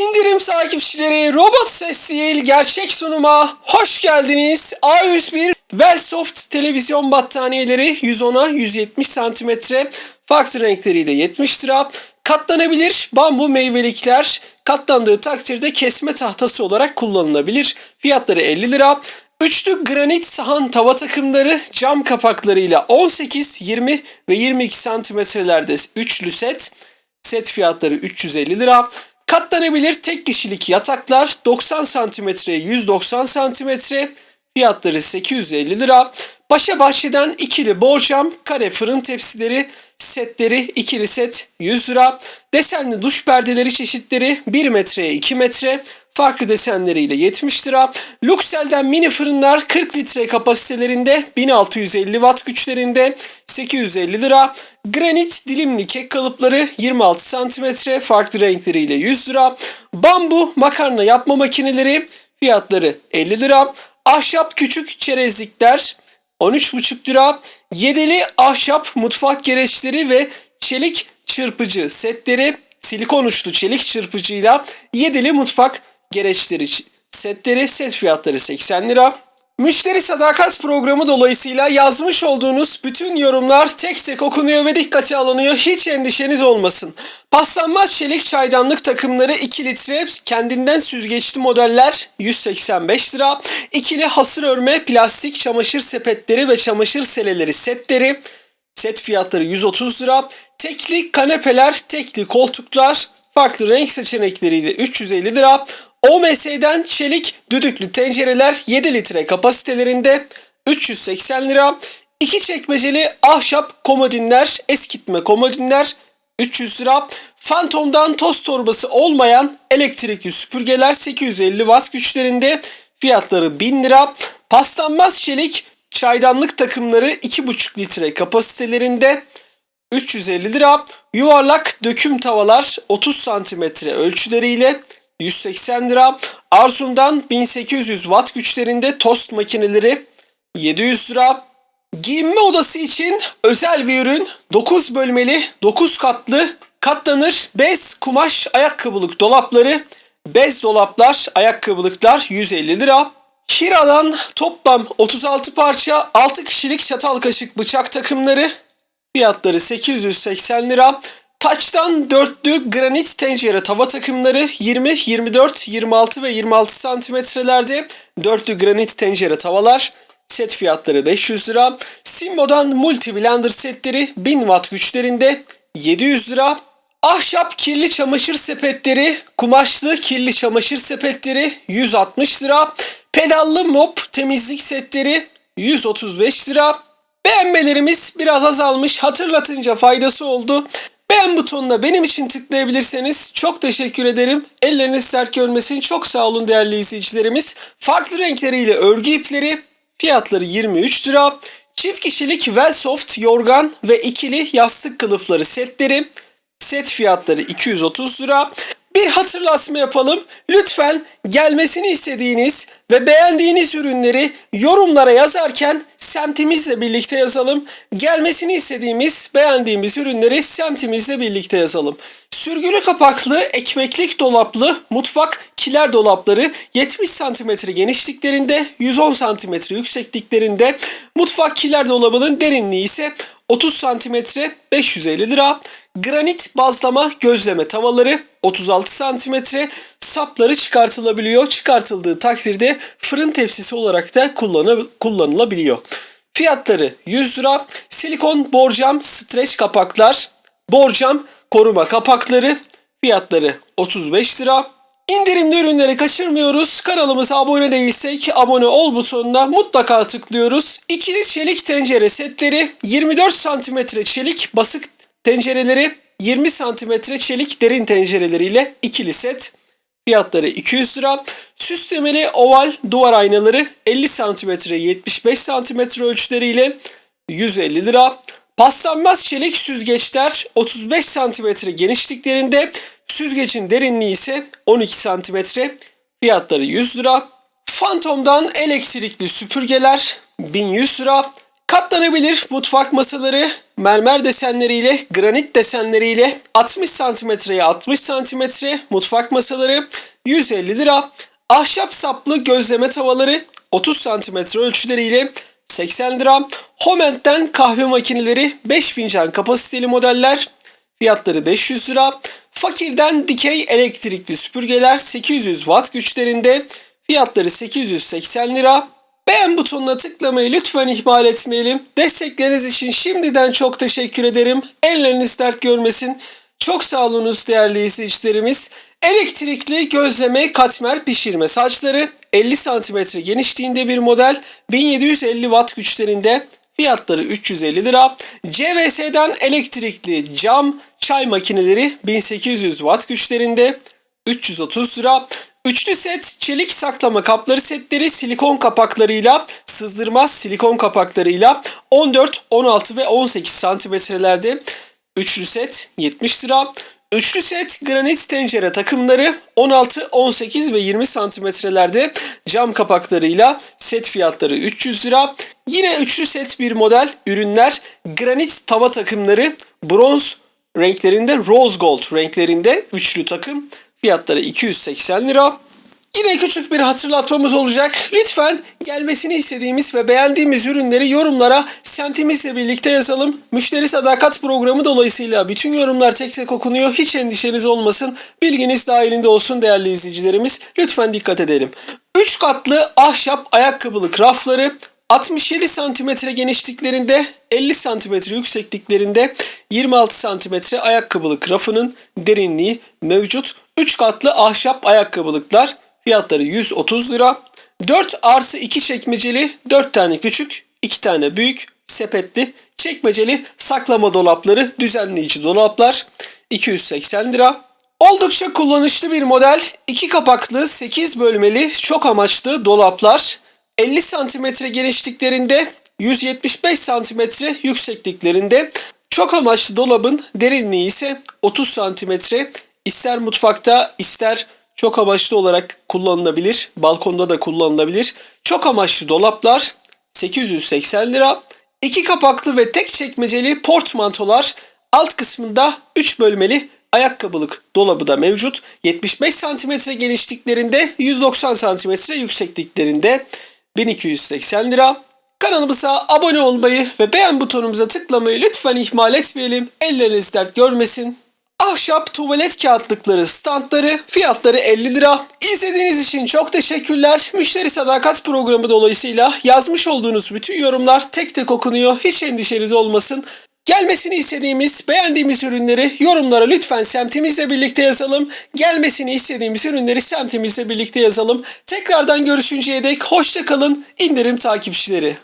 İndirim takipçileri Robot Ses değil gerçek sunuma hoş geldiniz. A101 Wellsoft televizyon battaniyeleri 110'a 170 cm farklı renkleriyle 70 lira. Katlanabilir bambu meyvelikler katlandığı takdirde kesme tahtası olarak kullanılabilir. Fiyatları 50 lira. Üçlü granit sahan tava takımları cam kapaklarıyla 18, 20 ve 22 santimetrelerde üçlü set. Set fiyatları 350 lira. Katlanabilir tek kişilik yataklar 90 santimetre 190 santimetre fiyatları 850 lira. Paşa Bahçe'den ikili borcam kare fırın tepsileri setleri ikili set 100 lira. Desenli duş perdeleri çeşitleri 1 metreye 2 metre farklı desenleriyle 70 lira. Luxel'den mini fırınlar 40 litre kapasitelerinde 1650 watt güçlerinde 850 lira. Granit dilimli kek kalıpları 26 santimetre farklı renkleriyle 100 lira. Bambu makarna yapma makineleri fiyatları 50 lira. Ahşap küçük çerezlikler 13,5 lira. Yedili ahşap mutfak gereçleri ve çelik çırpıcı setleri silikon uçlu çelik çırpıcıyla yedili mutfak gereçleri setleri set fiyatları 80 lira. Müşteri sadakat programı dolayısıyla yazmış olduğunuz bütün yorumlar tek tek okunuyor ve dikkate alınıyor. Hiç endişeniz olmasın. Paslanmaz çelik çaydanlık takımları 2 litre kendinden süzgeçli modeller 185 lira. İkili hasır örme plastik çamaşır sepetleri ve çamaşır seleleri setleri set fiyatları 130 lira. Tekli kanepeler, tekli koltuklar farklı renk seçenekleriyle 350 lira. OMS'den çelik düdüklü tencereler 7 litre kapasitelerinde 380 lira. İki çekmeceli ahşap komodinler, eskitme komodinler 300 lira. Phantom'dan toz torbası olmayan elektrikli süpürgeler 850 watt güçlerinde fiyatları 1000 lira. Paslanmaz çelik çaydanlık takımları 2,5 litre kapasitelerinde 350 lira. Yuvarlak döküm tavalar 30 santimetre ölçüleriyle 180 lira. Arzum'dan 1800 watt güçlerinde tost makineleri 700 lira. Giyinme odası için özel bir ürün 9 bölmeli 9 katlı katlanır bez kumaş ayakkabılık dolapları bez dolaplar ayakkabılıklar 150 lira. Hira'dan toplam 36 parça 6 kişilik çatal kaşık bıçak takımları fiyatları 880 lira. Taçtan dörtlü granit tencere tava takımları 20, 24, 26 ve 26 santimetrelerde dörtlü granit tencere tavalar set fiyatları 500 lira. Simbo'dan multi blender setleri 1000 watt güçlerinde 700 lira. Ahşap kirli çamaşır sepetleri, kumaşlı kirli çamaşır sepetleri 160 lira. Pedallı mop temizlik setleri 135 lira. Beğenmelerimiz biraz azalmış. Hatırlatınca faydası oldu. Beğen butonuna benim için tıklayabilirseniz çok teşekkür ederim. Elleriniz sert görmesin. Çok sağ olun değerli izleyicilerimiz. Farklı renkleriyle örgü ipleri fiyatları 23 lira. Çift kişilik Wellsoft yorgan ve ikili yastık kılıfları setleri set fiyatları 230 lira. Bir hatırlatma yapalım. Lütfen gelmesini istediğiniz ve beğendiğiniz ürünleri yorumlara yazarken semtimizle birlikte yazalım. Gelmesini istediğimiz, beğendiğimiz ürünleri semtimizle birlikte yazalım. Sürgülü kapaklı, ekmeklik dolaplı mutfak kiler dolapları 70 cm genişliklerinde, 110 cm yüksekliklerinde. Mutfak kiler dolabının derinliği ise 30 cm 550 lira. Granit bazlama gözleme tavaları 36 cm sapları çıkartılabiliyor. Çıkartıldığı takdirde fırın tepsisi olarak da kullanılabiliyor. Fiyatları 100 lira. Silikon borcam streç kapaklar, borcam koruma kapakları fiyatları 35 lira. İndirimli ürünleri kaçırmıyoruz. Kanalımıza abone değilsek abone ol butonuna mutlaka tıklıyoruz. İkili çelik tencere setleri 24 cm çelik basık tencereleri 20 cm çelik derin tencereleriyle ikili set. Fiyatları 200 lira. Süslemeli oval duvar aynaları 50 cm 75 cm ölçüleriyle 150 lira. Paslanmaz çelik süzgeçler 35 cm genişliklerinde süzgecin derinliği ise 12 cm fiyatları 100 lira. Phantom'dan elektrikli süpürgeler 1100 lira. Katlanabilir mutfak masaları mermer desenleriyle, granit desenleriyle 60 santimetreye 60 santimetre mutfak masaları 150 lira. Ahşap saplı gözleme tavaları 30 santimetre ölçüleriyle 80 lira. Homent'ten kahve makineleri 5 fincan kapasiteli modeller fiyatları 500 lira. Fakir'den dikey elektrikli süpürgeler 800 watt güçlerinde fiyatları 880 lira. Beğen butonuna tıklamayı lütfen ihmal etmeyelim. Destekleriniz için şimdiden çok teşekkür ederim. Elleriniz dert görmesin. Çok sağ olunuz değerli izleyicilerimiz. Elektrikli gözleme katmer pişirme saçları 50 cm genişliğinde bir model 1750 watt güçlerinde fiyatları 350 lira. CVS'den elektrikli cam çay makineleri 1800 watt güçlerinde 330 lira. Üçlü set çelik saklama kapları setleri silikon kapaklarıyla sızdırmaz silikon kapaklarıyla 14, 16 ve 18 santimetrelerde üçlü set 70 lira. Üçlü set granit tencere takımları 16, 18 ve 20 santimetrelerde cam kapaklarıyla set fiyatları 300 lira. Yine üçlü set bir model ürünler granit tava takımları bronz renklerinde rose gold renklerinde üçlü takım fiyatları 280 lira. Yine küçük bir hatırlatmamız olacak. Lütfen gelmesini istediğimiz ve beğendiğimiz ürünleri yorumlara semtimizle birlikte yazalım. Müşteri sadakat programı dolayısıyla bütün yorumlar tek tek okunuyor. Hiç endişeniz olmasın. Bilginiz dahilinde olsun değerli izleyicilerimiz. Lütfen dikkat edelim. 3 katlı ahşap ayakkabılık rafları 67 santimetre genişliklerinde 50 santimetre yüksekliklerinde 26 santimetre ayakkabılık rafının derinliği mevcut. 3 katlı ahşap ayakkabılıklar fiyatları 130 lira. 4 artı 2 çekmeceli 4 tane küçük 2 tane büyük sepetli çekmeceli saklama dolapları düzenleyici dolaplar 280 lira. Oldukça kullanışlı bir model. 2 kapaklı 8 bölmeli çok amaçlı dolaplar 50 santimetre genişliklerinde 175 santimetre yüksekliklerinde çok amaçlı dolabın derinliği ise 30 santimetre. İster mutfakta ister çok amaçlı olarak kullanılabilir. Balkonda da kullanılabilir. Çok amaçlı dolaplar 880 lira. İki kapaklı ve tek çekmeceli portmantolar alt kısmında 3 bölmeli ayakkabılık dolabı da mevcut. 75 santimetre genişliklerinde 190 santimetre yüksekliklerinde 1280 lira. Kanalımıza abone olmayı ve beğen butonumuza tıklamayı lütfen ihmal etmeyelim. Elleriniz dert görmesin. Ahşap tuvalet kağıtlıkları standları fiyatları 50 lira. İzlediğiniz için çok teşekkürler. Müşteri sadakat programı dolayısıyla yazmış olduğunuz bütün yorumlar tek tek okunuyor. Hiç endişeniz olmasın. Gelmesini istediğimiz, beğendiğimiz ürünleri yorumlara lütfen semtimizle birlikte yazalım. Gelmesini istediğimiz ürünleri semtimizle birlikte yazalım. Tekrardan görüşünceye dek hoşça kalın. İndirim takipçileri.